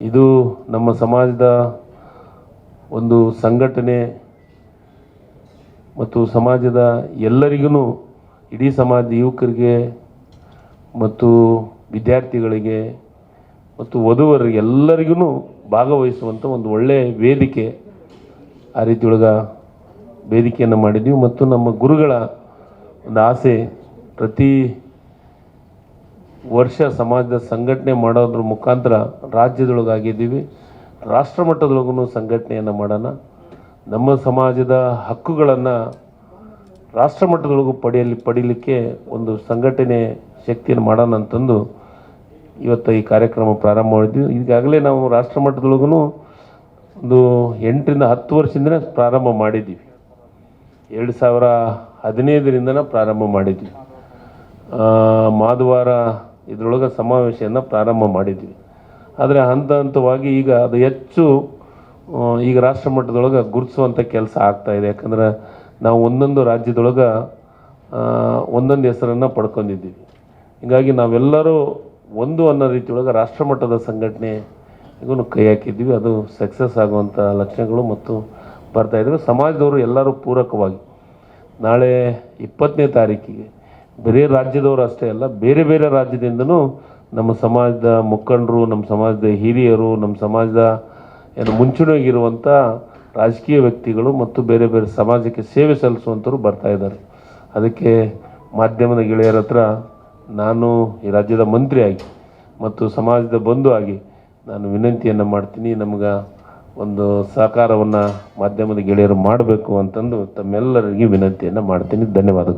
ಇದು ನಮ್ಮ ಸಮಾಜದ ಒಂದು ಸಂಘಟನೆ ಮತ್ತು ಸಮಾಜದ ಎಲ್ಲರಿಗೂ ಇಡೀ ಸಮಾಜದ ಯುವಕರಿಗೆ ಮತ್ತು ವಿದ್ಯಾರ್ಥಿಗಳಿಗೆ ಮತ್ತು ವಧುವರಿಗೆ ಎಲ್ಲರಿಗೂ ಭಾಗವಹಿಸುವಂಥ ಒಂದು ಒಳ್ಳೆಯ ವೇದಿಕೆ ಆ ರೀತಿಯೊಳಗ ವೇದಿಕೆಯನ್ನು ಮಾಡಿದ್ವಿ. ಮತ್ತು ನಮ್ಮ ಗುರುಗಳ ಒಂದು ಆಸೆ ಪ್ರತಿ ವರ್ಷ ಸಮಾಜದ ಸಂಘಟನೆ ಮಾಡೋದ್ರ ಮುಖಾಂತರ ರಾಜ್ಯದೊಳಗಾಗಿದ್ದೀವಿ. ರಾಷ್ಟ್ರ ಮಟ್ಟದೊಳಗೂ ಸಂಘಟನೆಯನ್ನು ಮಾಡೋಣ. ನಮ್ಮ ಸಮಾಜದ ಹಕ್ಕುಗಳನ್ನು ರಾಷ್ಟ್ರ ಮಟ್ಟದೊಳಗೂ ಪಡೆಯಲಿ, ಪಡೀಲಿಕ್ಕೆ ಒಂದು ಸಂಘಟನೆ ಶಕ್ತಿಯನ್ನು ಮಾಡೋಣ ಅಂತಂದು ಇವತ್ತು ಈ ಕಾರ್ಯಕ್ರಮ ಪ್ರಾರಂಭ ಮಾಡಿದ್ವಿ. ಈಗಾಗಲೇ ನಾವು ರಾಷ್ಟ್ರ ಮಟ್ಟದೊಳಗೂ ಒಂದು ಎಂಟರಿಂದ ಹತ್ತು ವರ್ಷದಿಂದ ಪ್ರಾರಂಭ ಮಾಡಿದ್ದೀವಿ. ಎರಡು ಸಾವಿರ ಹದಿನೈದರಿಂದನೇ ಪ್ರಾರಂಭ ಮಾಡಿದ್ವಿ ಮಾದವಾರ ಇದರೊಳಗೆ ಸಮಾವೇಶವನ್ನು ಪ್ರಾರಂಭ ಮಾಡಿದ್ವಿ. ಆದರೆ ಹಂತ ಹಂತವಾಗಿ ಈಗ ಅದು ಹೆಚ್ಚು ಈಗ ರಾಷ್ಟ್ರ ಮಟ್ಟದೊಳಗೆ ಗುರುತಿಸುವಂಥ ಕೆಲಸ ಆಗ್ತಾಯಿದೆ ಯಾಕಂದ್ರೆ ನಾವು ಒಂದೊಂದು ರಾಜ್ಯದೊಳಗೆ ಒಂದೊಂದು ಹೆಸರನ್ನು ಪಡ್ಕೊಂಡಿದ್ದೀವಿ. ಹೀಗಾಗಿ ನಾವೆಲ್ಲರೂ ಒಂದು ಅನ್ನೋ ರೀತಿಯೊಳಗೆ ರಾಷ್ಟ್ರ ಮಟ್ಟದ ಸಂಘಟನೆ ಇದನ್ನು ಕೈ ಹಾಕಿದ್ದೀವಿ. ಅದು ಸಕ್ಸಸ್ ಆಗುವಂಥ ಲಕ್ಷಣಗಳು ಮತ್ತು ಬರ್ತಾ ಇದ್ದಾವೆ ಸಮಾಜದವರು ಎಲ್ಲರೂ ಪೂರಕವಾಗಿ ನಾಳೆ ಇಪ್ಪತ್ತನೇ ತಾರೀಕಿಗೆ ಬರೀ ರಾಜ್ಯದವರು ಅಷ್ಟೇ ಅಲ್ಲ, ಬೇರೆ ಬೇರೆ ರಾಜ್ಯದಿಂದನೂ ನಮ್ಮ ಸಮಾಜದ ಮುಖಂಡರು, ನಮ್ಮ ಸಮಾಜದ ಹಿರಿಯರು, ನಮ್ಮ ಸಮಾಜದ ಏನು ಮುಂಚೂಣಿಯಾಗಿರುವಂಥ ರಾಜಕೀಯ ವ್ಯಕ್ತಿಗಳು ಮತ್ತು ಬೇರೆ ಬೇರೆ ಸಮಾಜಕ್ಕೆ ಸೇವೆ ಸಲ್ಲಿಸುವಂಥವ್ರು ಬರ್ತಾ ಇದ್ದಾರೆ. ಅದಕ್ಕೆ ಮಾಧ್ಯಮದ ಗೆಳೆಯರ ಹತ್ರ ನಾನು ಈ ರಾಜ್ಯದ ಮಂತ್ರಿಯಾಗಿ ಮತ್ತು ಸಮಾಜದ ಬಂಧು ಆಗಿ ನಾನು ವಿನಂತಿಯನ್ನು ಮಾಡ್ತೀನಿ. ನಮ್ಗೆ ಒಂದು ಸಹಕಾರವನ್ನು ಮಾಧ್ಯಮದ ಗೆಳೆಯರು ಮಾಡಬೇಕು ಅಂತಂದು ತಮ್ಮೆಲ್ಲರಿಗೆ ವಿನಂತಿಯನ್ನು ಮಾಡ್ತೀನಿ. ಧನ್ಯವಾದಗಳು.